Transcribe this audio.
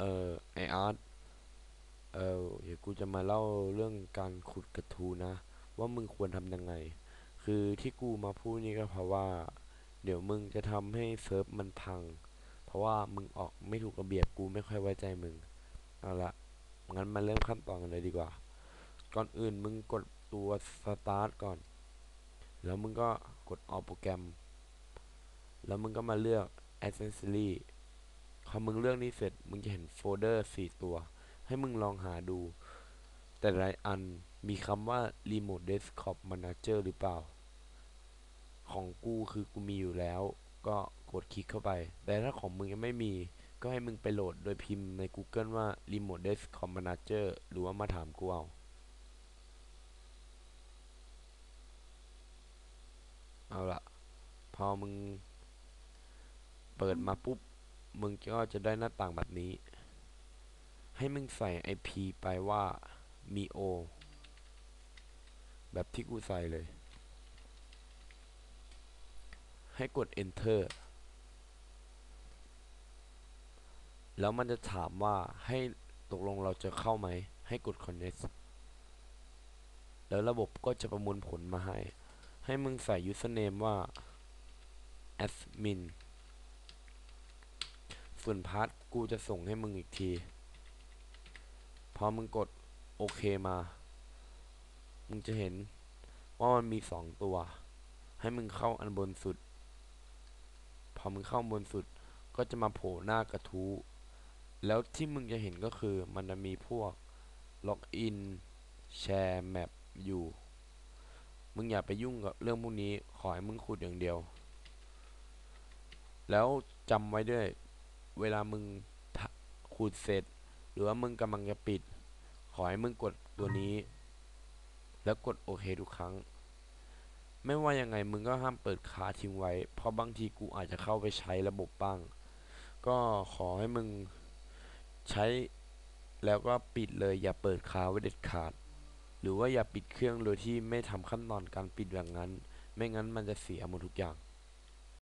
เออไออาร์ตเออเดี๋ยวกูจะมาเล่าเรื่องการขุดกระทูนะ ว่ามึงควรทำยังไง คือที่กูมาพูดนี่ก็เพราะว่า เดี๋ยวมึงจะทำให้เซิร์ฟมันพัง เพราะว่ามึงออกไม่ถูกระเบียบกูไม่ค่อยไว้ใจมึงเอาละงั้นมาเริ่มขั้นตอนกันเลยดีกว่า ก่อนอื่นมึงกดตัวสตาร์ทก่อน แล้วมึงก็กดออกโปรแกรม แล้วมึงก็มาเลือก Accessory อมึงเลือกนี้เสร็จ มึงจะเห็นโฟลเดอร์ 4 ตัว ให้มึงลองหาดู แต่ละอันมีคำว่า Remote Desktop Manager หรือเปล่า ของกูคือกูมีอยู่แล้ว ก็กดคลิกเข้าไป แต่ถ้าของมึงยังไม่มี ก็ให้มึงไปโหลดโดยพิมพ์ใน Google ว่า Remote Desktop Manager หรือว่ามาถามกูเอาเอาละพอมึง เปิดมาปุ๊บ มึงก็จะได้หน้าต่างแบบนี้ ให้มึงใส่ IP ไปว่า mio แบบที่กูใส่เลย ให้กด enter แล้วมันจะถามว่าให้ตกลงเราจะเข้าไหม ให้กด connect แล้วระบบก็จะประมวลผลมาให้ ให้มึงใส่ username ว่า admin ส่วนพาร์ทกูจะส่งให้มึงอีกที พอมึงกดโอเคมา มึงจะเห็นว่ามันมีสองตัว ให้มึงเข้าอันบนสุด พอมึงเข้าบนสุดก็จะมาโผล่หน้ากระทู้ แล้วที่มึงจะเห็นก็คือมันจะมีพวกล็อกอินแชร์แมปอยู่ มึงอย่าไปยุ่งกับเรื่องพวกนี้ ขอให้มึงขุดอย่างเดียว แล้วจำไว้ด้วย เวลามึงขุดเสร็จ หรือว่ามึงกำลังจะปิด ขอให้มึงกดตัวนี้ แล้วกดโอเคทุกครั้ง ไม่ว่ายังไงมึงก็ห้ามเปิดคาทิ้งไว้ เพราะบางทีกูอาจจะเข้าไปใช้ระบบบ้าง ก็ขอให้มึงใช้แล้วก็ปิดเลยอย่าเปิดคาไว้เด็ดขาด หรือว่าอย่าปิดเครื่องโดยที่ไม่ทำขั้นตอนการปิดแบบนั้น ไม่งั้นมันจะเสียหมดทุกอย่าง